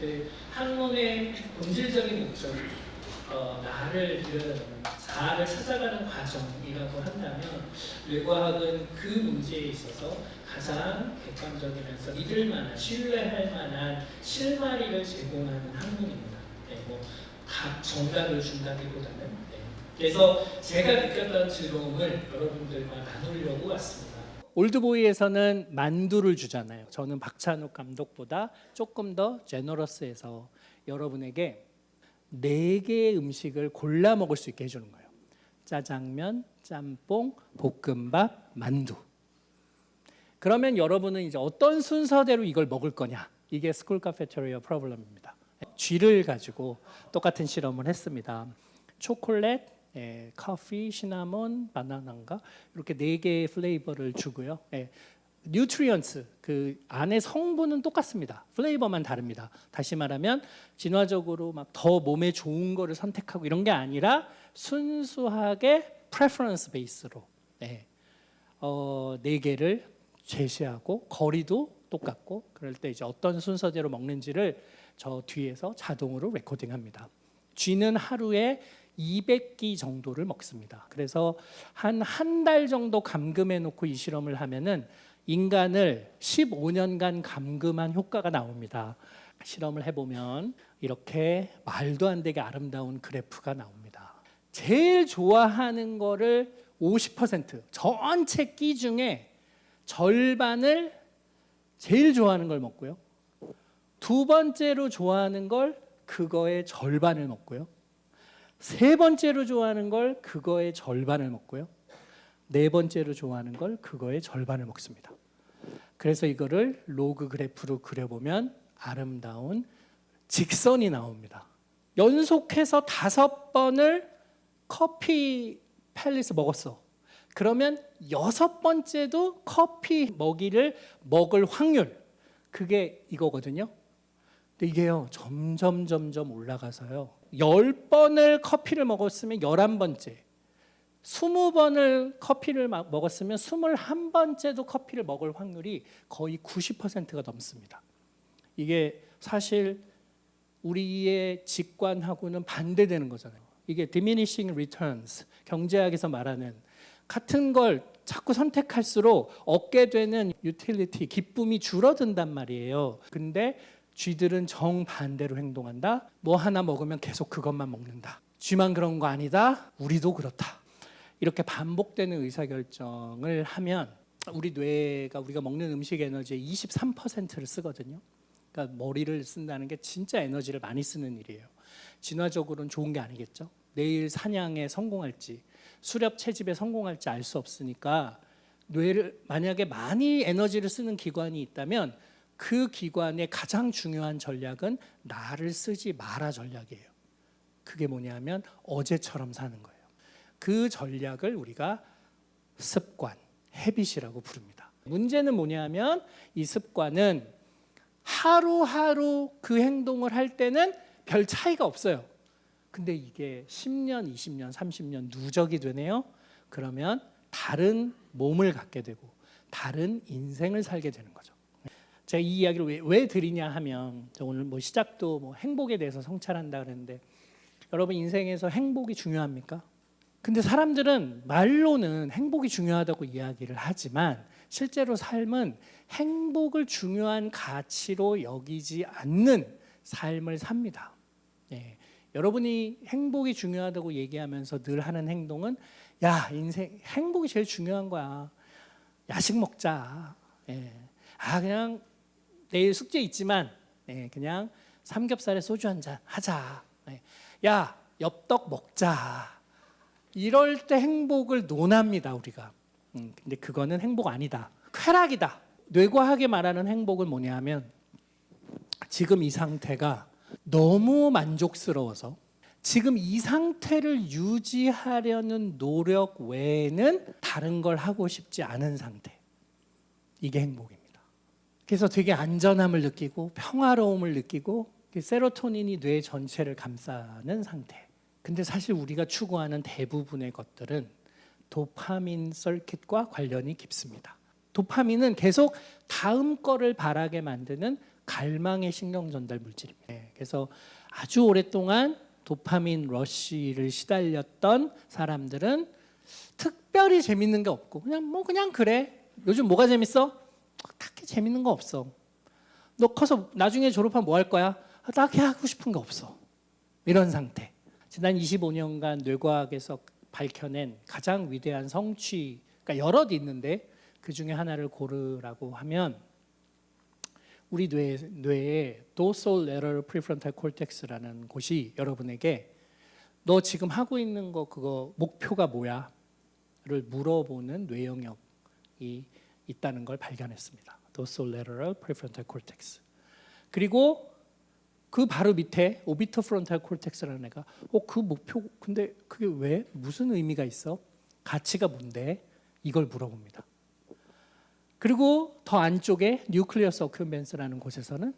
그 학문의 본질적인 목적이 어, 나를 이런 자아를 찾아가는 과정이라고 한다면 뇌과학은 그 문제에 있어서 가장 객관적이면서 믿을 만한 신뢰할 만한 실마리를 제공하는 학문입니다. 네, 뭐각 정답을 준다기보다는 네. 그래서 제가 느꼈던 즐거움을 여러분들과 나누려고 왔습니다. 올드보이에서는 만두를 주잖아요. 저는 박찬욱 감독보다 조금 더 제너러스해서 여러분에게 네 개의 음식을 골라 먹을 수 있게 해주는 거예요. 짜장면, 짬뽕, 볶음밥, 만두. 그러면 여러분은 이제 어떤 순서대로 이걸 먹을 거냐? 이게 스쿨 카페테리아 프로블럼입니다. 쥐를 가지고 똑같은 실험을 했습니다. 초콜릿, 예, 커피, 시나몬, 바나나인가 이렇게 네 개의 플레이버를 주고요. 예, 뉴트리언스 그 안에 성분은 똑같습니다. 플레이버만 다릅니다. 다시 말하면 진화적으로 막 더 몸에 좋은 거를 선택하고 이런 게 아니라 순수하게 프레퍼런스 베이스로 네, 어, 네 개를 제시하고 거리도 똑같고 그럴 때 이제 어떤 순서대로 먹는지를 저 뒤에서 자동으로 레코딩합니다. 쥐는 하루에 200끼 정도를 먹습니다. 그래서 한 한 달 정도 감금해 놓고 이 실험을 하면은 인간을 15년간 감금한 효과가 나옵니다. 실험을 해 보면 이렇게 말도 안 되게 아름다운 그래프가 나옵니다. 제일 좋아하는 거를 50% 전체 끼 중에 절반을 제일 좋아하는 걸 먹고요. 두 번째로 좋아하는 걸 그거의 절반을 먹고요. 세 번째로 좋아하는 걸 그거의 절반을 먹고요. 네 번째로 좋아하는 걸 그거의 절반을 먹습니다. 그래서 이거를 로그 그래프로 그려보면 아름다운 직선이 나옵니다. 연속해서 다섯 번을 커피 팰리스 먹었어. 그러면 여섯 번째도 커피 먹이를 먹을 확률 그게 이거거든요. 근데 이게요 점점 점점 올라가서요 열 번을 커피를 먹었으면 열한 번째, 스무 번을 커피를 마- 먹었으면 스물한 번째도 커피를 먹을 확률이 거의 90%가 넘습니다. 이게 사실 우리의 직관하고는 반대되는 거잖아요. 이게 diminishing returns 경제학에서 말하는 같은 걸 자꾸 선택할수록 얻게 되는 유틸리티 기쁨이 줄어든단 말이에요. 근데 쥐들은 정반대로 행동한다. 뭐 하나 먹으면 계속 그것만 먹는다. 쥐만 그런 거 아니다. 우리도 그렇다. 이렇게 반복되는 의사결정을 하면 우리 뇌가 우리가 먹는 음식 에너지의 23%를 쓰거든요. 그러니까 머리를 쓴다는 게 진짜 에너지를 많이 쓰는 일이에요. 진화적으로는 좋은 게 아니겠죠. 내일 사냥에 성공할지 수렵 채집에 성공할지 알 수 없으니까 뇌를 만약에 많이 에너지를 쓰는 기관이 있다면 그 기관의 가장 중요한 전략은 나를 쓰지 마라 전략이에요. 그게 뭐냐면 어제처럼 사는 거예요. 그 전략을 우리가 습관, 헤빗이라고 부릅니다. 문제는 뭐냐면 이 습관은 하루하루 그 행동을 할 때는 별 차이가 없어요. 근데 이게 10년, 20년, 30년 누적이 되네요. 그러면 다른 몸을 갖게 되고 다른 인생을 살게 되는 거죠. 제가 이 이야기를 왜, 왜 드리냐 하면 저 오늘 뭐 시작도 뭐 행복에 대해서 성찰한다 그랬는데 여러분 인생에서 행복이 중요합니까? 근데 사람들은 말로는 행복이 중요하다고 이야기를 하지만 실제로 삶은 행복을 중요한 가치로 여기지 않는 삶을 삽니다. 예. 여러분이 행복이 중요하다고 얘기하면서 늘 하는 행동은 야 인생 행복이 제일 중요한 거야. 야식 먹자. 예. 아 그냥 내일 숙제 있지만 예, 그냥 삼겹살에 소주 한 잔 하자. 예. 야 엽떡 먹자. 이럴 때 행복을 논합니다 우리가. 음, 근데 그거는 행복 아니다. 쾌락이다. 뇌과학에 말하는 행복은 뭐냐면 지금 이 상태가 너무 만족스러워서 지금 이 상태를 유지하려는 노력 외에는 다른 걸 하고 싶지 않은 상태. 이게 행복입니다. 그래서 되게 안전함을 느끼고 평화로움을 느끼고 세로토닌이 뇌 전체를 감싸는 상태. 근데 사실 우리가 추구하는 대부분의 것들은 도파민 서킷과 관련이 깊습니다. 도파민은 계속 다음 거를 바라게 만드는 갈망의 신경 전달 물질입니다. 네, 그래서 아주 오랫동안 도파민 러쉬를 시달렸던 사람들은 특별히 재밌는 게 없고 그냥 뭐 그냥 그래. 요즘 뭐가 재밌어? 딱히 재밌는 거 없어. 너 커서 나중에 졸업하면 뭐 할 거야? 아, 딱히 하고 싶은 거 없어. 이런 상태. 지난 25년간 뇌과학에서 밝혀낸 가장 위대한 성취가 여럿 있는데 그 중에 하나를 고르라고 하면 우리 뇌, 뇌에 dorsolateral prefrontal cortex라는 곳이 여러분에게 너 지금 하고 있는 거 그거 목표가 뭐야?를 물어보는 뇌 영역이 있다는 걸 발견했습니다. dorsolateral prefrontal cortex. 그리고 그 바로 밑에 오비터 프론탈 콜텍스라는 애가 어 그 목표 근데 그게 왜 무슨 의미가 있어? 가치가 뭔데? 이걸 물어봅니다. 그리고 더 안쪽에 뉴클리어스 어큐멘스라는 곳에서는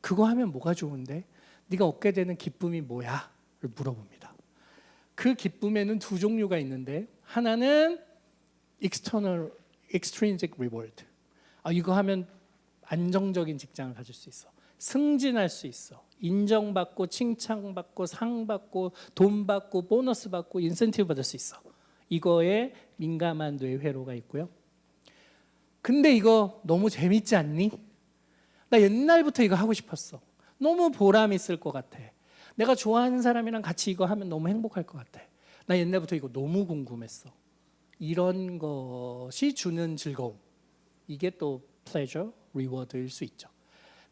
그거 하면 뭐가 좋은데? 네가 얻게 되는 기쁨이 뭐야? 를 물어봅니다. 그 기쁨에는 두 종류가 있는데 하나는 external extrinsic reward. 아 이거 하면 안정적인 직장을 가질 수 있어. 승진할 수 있어. 인정받고 칭찬받고 상 받고 돈 받고 보너스 받고 인센티브 받을 수 있어. 이거에 민감한 뇌회로가 있고요. 근데 이거 너무 재밌지 않니? 나 옛날부터 이거 하고 싶었어. 너무 보람 있을 것 같아. 내가 좋아하는 사람이랑 같이 이거 하면 너무 행복할 것 같아. 나 옛날부터 이거 너무 궁금했어. 이런 것이 주는 즐거움. 이게 또 pleasure, reward일 수 있죠.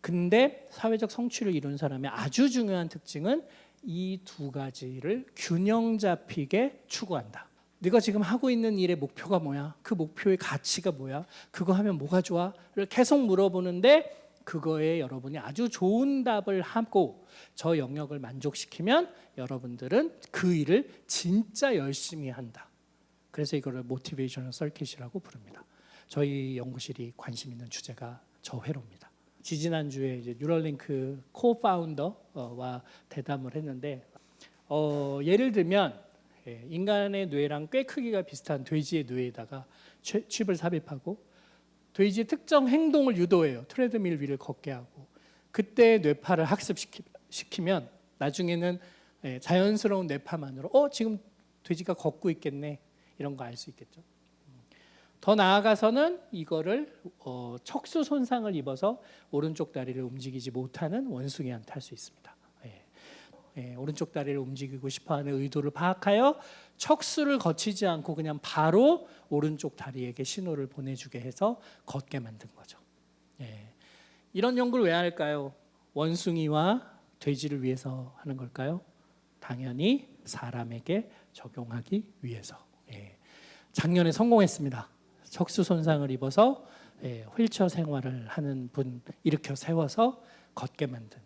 근데 사회적 성취를 이룬 사람의 아주 중요한 특징은 이 두 가지를 균형 잡히게 추구한다. 네가 지금 하고 있는 일의 목표가 뭐야? 그 목표의 가치가 뭐야? 그거 하면 뭐가 좋아?를 계속 물어보는데 그거에 여러분이 아주 좋은 답을 하고 저 영역을 만족시키면 여러분들은 그 일을 진짜 열심히 한다. 그래서 이거를 모티베이셔널 서킷이라고 부릅니다. 저희 연구실이 관심 있는 주제가 저 회로입니다. 지지난주에 이제 뉴럴링크 코파운더와 대담을 했는데 어, 예를 들면 예, 인간의 뇌랑 꽤 크기가 비슷한 돼지의 뇌에다가 치- 칩을 삽입하고 돼지의 특정 행동을 유도해요. 트레드밀 위를 걷게 하고 그때 뇌파를 학습시키면 나중에는 예, 자연스러운 뇌파만으로 어 지금 돼지가 걷고 있겠네 이런 거 알 수 있겠죠. 더 나아가서는 이거를 어, 척수 손상을 입어서 오른쪽 다리를 움직이지 못하는 원숭이한테 할 수 있습니다. 예. 예, 오른쪽 다리를 움직이고 싶어하는 의도를 파악하여 척수를 거치지 않고 그냥 바로 오른쪽 다리에게 신호를 보내주게 해서 걷게 만든 거죠. 예. 이런 연구를 왜 할까요? 원숭이와 돼지를 위해서 하는 걸까요? 당연히 사람에게 적용하기 위해서. 예. 작년에 성공했습니다. 척수 손상을 입어서 예, 휠체어 생활을 하는 분 일으켜 세워서 걷게 만든.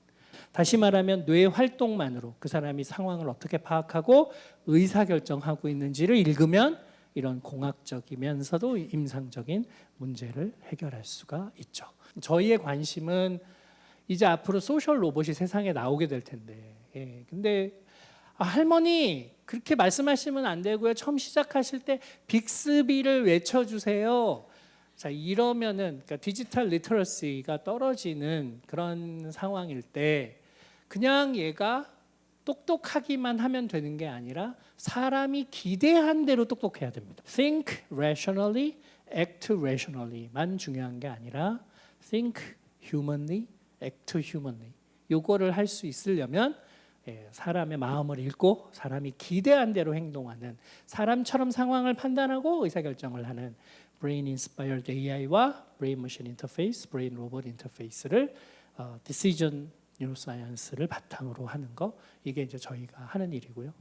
다시 말하면 뇌 활동만으로 그 사람이 상황을 어떻게 파악하고 의사 결정하고 있는지를 읽으면 이런 공학적이면서도 임상적인 문제를 해결할 수가 있죠. 저희의 관심은 이제 앞으로 소셜 로봇이 세상에 나오게 될 텐데, 예, 근데 아, 할머니 그렇게 말씀하시면 안 되고요. 처음 시작하실 때 빅스비를 외쳐주세요. 자 이러면은 그러니까 디지털 리터러시가 떨어지는 그런 상황일 때 그냥 얘가 똑똑하기만 하면 되는 게 아니라 사람이 기대한 대로 똑똑해야 됩니다. Think rationally, act rationally만 중요한 게 아니라 think humanly, act humanly. 요거를 할 수 있으려면 예, 사람의 마음을 읽고 사람이 기대한 대로 행동하는 사람처럼 상황을 판단하고 의사결정을 하는 Brain Inspired AI와 Brain Machine Interface, Brain Robot Interface를 어, Decision Neuroscience를 바탕으로 하는 거 이게 이제 저희가 하는 일이고요.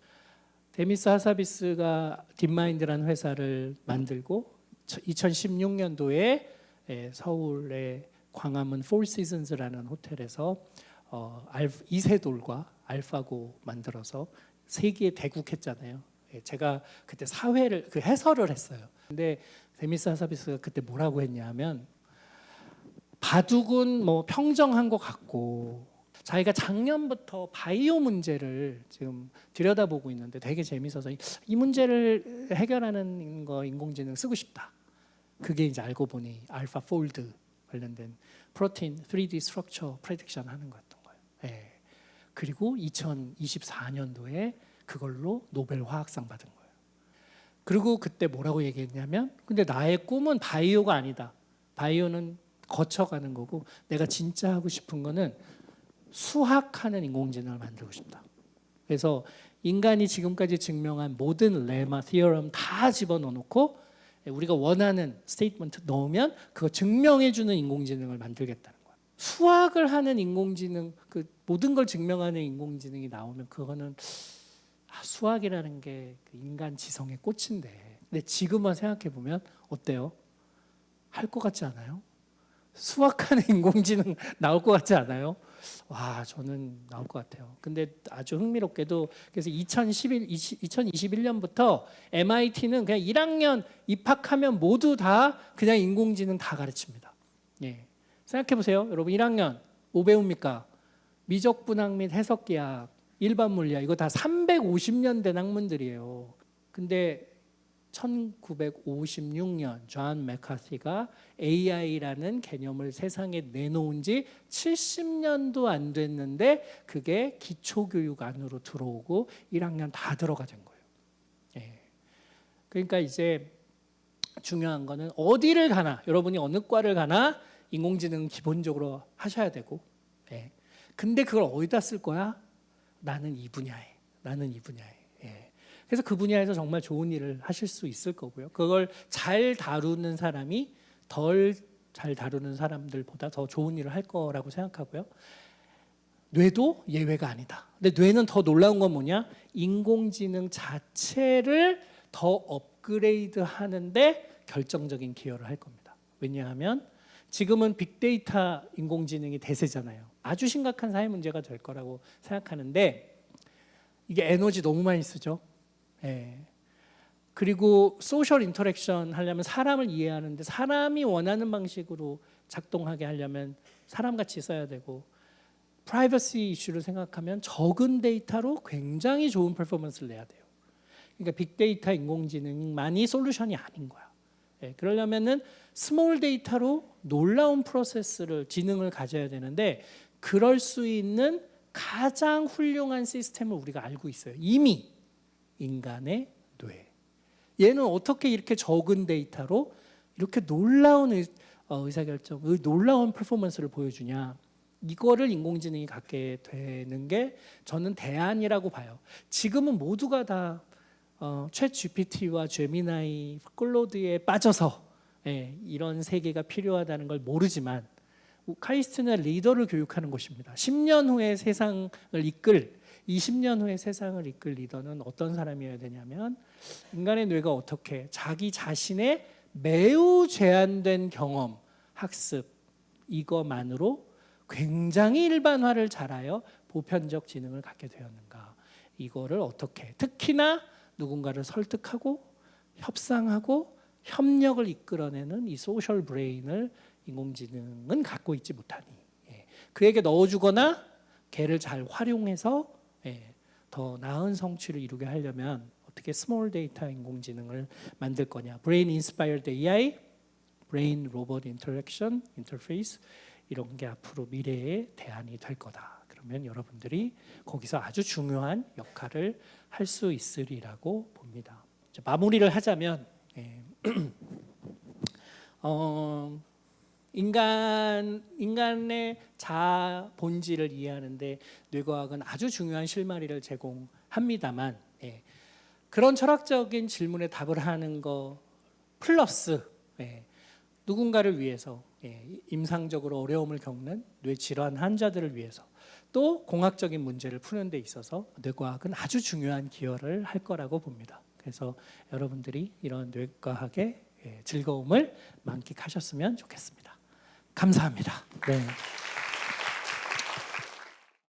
데미스 하사비스가 딥마인드라는 회사를 만들고 2016년도에 예, 서울의 광화문 포 시즌스라는 호텔에서 어, 알, 이세돌과 알파고 만들어서 세계에 대국했잖아요. 예, 제가 그때 사회를 그 해설을 했어요. 근데 데미스 하사비스가 그때 뭐라고 했냐면 바둑은 뭐 평정한 것 같고 자기가 작년부터 바이오 문제를 지금 들여다보고 있는데 되게 재밌어서 이- 이 문제를 해결하는 거 인공지능 쓰고 싶다. 그게 이제 알고 보니 알파 폴드 관련된 프로틴 3D 스트럭처 프레딕션 하는. 예. 그리고 2024년도에 그걸로 노벨 화학상 받은 거예요. 그리고 그때 뭐라고 얘기했냐면 근데 나의 꿈은 바이오가 아니다. 바이오는 거쳐가는 거고 내가 진짜 하고 싶은 거는 수학하는 인공지능을 만들고 싶다. 그래서 인간이 지금까지 증명한 모든 레마, 티어럼 다 집어넣어 놓고 우리가 원하는 스테이트먼트 넣으면 그거 증명해 주는 인공지능을 만들겠다는 거야. 수학을 하는 인공지능 그 모든 걸 증명하는 인공지능이 나오면 그거는 아, 수학이라는 게그 인간 지성의 꽃인데. 근데 지금만 생각해 보면 어때요? 할 것 같지 않아요? 수학하는 인공지능 나올 것 같지 않아요? 와, 저는 나올 것 같아요. 근데 아주 흥미롭게도 그래서 2011, 2021년부터 MIT는 그냥 1학년 입학하면 모두 다 그냥 인공지능 다 가르칩니다. 예. 생각해 보세요. 여러분 1학년 뭐 배웁니까? 미적분학 및 해석기학, 일반 물리학 이거 다 350년 된 학문들이에요. 근데 1956년 존 맥카시가 AI라는 개념을 세상에 내놓은 지 70년도 안 됐는데 그게 기초교육 안으로 들어오고 1학년 다 들어가 된 거예요. 예. 그러니까 이제 중요한 거는 어디를 가나 여러분이 어느 과를 가나 인공지능 기본적으로 하셔야 되고 예. 근데 그걸 어디다 쓸 거야? 나는 이 분야에 나는 이 분야에 예. 그래서 그 분야에서 정말 좋은 일을 하실 수 있을 거고요. 그걸 잘 다루는 사람이 덜 잘 다루는 사람들보다 더 좋은 일을 할 거라고 생각하고요. 뇌도 예외가 아니다. 근데 뇌는 더 놀라운 건 뭐냐? 인공지능 자체를 더 업그레이드 하는데 결정적인 기여를 할 겁니다. 왜냐하면 지금은 빅데이터 인공지능이 대세잖아요. 아주 심각한 사회 문제가 될 거라고 생각하는데 이게 에너지 너무 많이 쓰죠. 예. 그리고 소셜 인터랙션 하려면 사람을 이해하는데 사람이 원하는 방식으로 작동하게 하려면 사람같이 써야 되고 프라이버시 이슈를 생각하면 적은 데이터로 굉장히 좋은 퍼포먼스를 내야 돼요. 그러니까 빅데이터 인공지능만이 솔루션이 아닌 거야. 예, 그러려면은 스몰 데이터로 놀라운 프로세스를 지능을 가져야 되는데 그럴 수 있는 가장 훌륭한 시스템을 우리가 알고 있어요. 이미 인간의 뇌. 얘는 어떻게 이렇게 적은 데이터로 이렇게 놀라운 의, 어, 의사결정, 의, 놀라운 퍼포먼스를 보여주냐? 이거를 인공지능이 갖게 되는 게 저는 대안이라고 봐요. 지금은 모두가 다 어, 챗 GPT와 제미나이, 클로드에 빠져서 예, 이런 세계가 필요하다는 걸 모르지만 카이스트는 리더를 교육하는 곳입니다. 10년 후에 세상을 이끌 20년 후에 세상을 이끌 리더는 어떤 사람이어야 되냐면 인간의 뇌가 어떻게 자기 자신의 매우 제한된 경험, 학습 이거만으로 굉장히 일반화를 잘하여 보편적 지능을 갖게 되었는가? 이거를 어떻게 특히나 누군가를 설득하고 협상하고 협력을 이끌어내는 이 소셜 브레인을 인공지능은 갖고 있지 못하니 예. 그에게 넣어주거나 걔를 잘 활용해서 예, 더 나은 성취를 이루게 하려면 어떻게 스몰 데이터 인공지능을 만들 거냐 브레인 인스파이어드 AI 브레인 로봇 인터랙션 인터페이스 이런 게 앞으로 미래의 대안이 될 거다. 그러면 여러분들이 거기서 아주 중요한 역할을 할 수 있으리라고 봅니다. 마무리를 하자면 예. 어, 인간 인간의 자아 본질을 이해하는데 뇌과학은 아주 중요한 실마리를 제공합니다만 예. 그런 철학적인 질문에 답을 하는 거 플러스 예. 누군가를 위해서 예, 임상적으로 어려움을 겪는 뇌 질환 환자들을 위해서 또 공학적인 문제를 푸는 데 있어서 뇌과학은 아주 중요한 기여를 할 거라고 봅니다. 그래서 여러분들이 이런 뇌과학의 예, 즐거움을 만끽하셨으면 좋겠습니다. 감사합니다. 네.